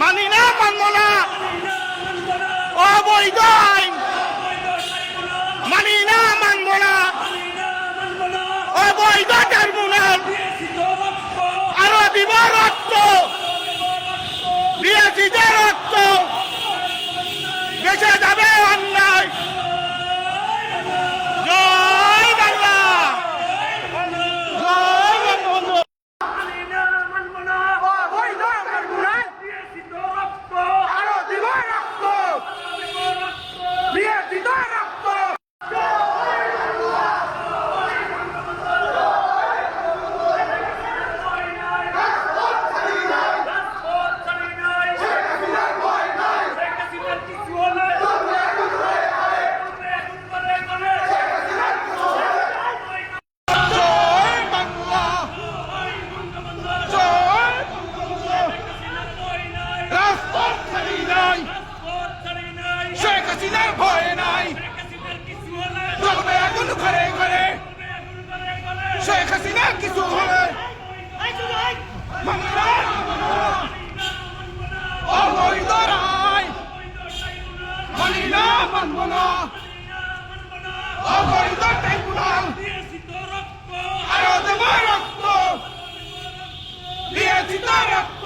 মানব না। অবৈধ আইন। মানি না, মানব না। অবৈধ ট্রাইব্যুনাল। আরও দিব রক্ত। দিয়েছি যে রক্ত। দেশে মানব না। অবৈধ ট্রাইব্যুনাল দেব রক্ত। দিয়েছি তো রক্ত।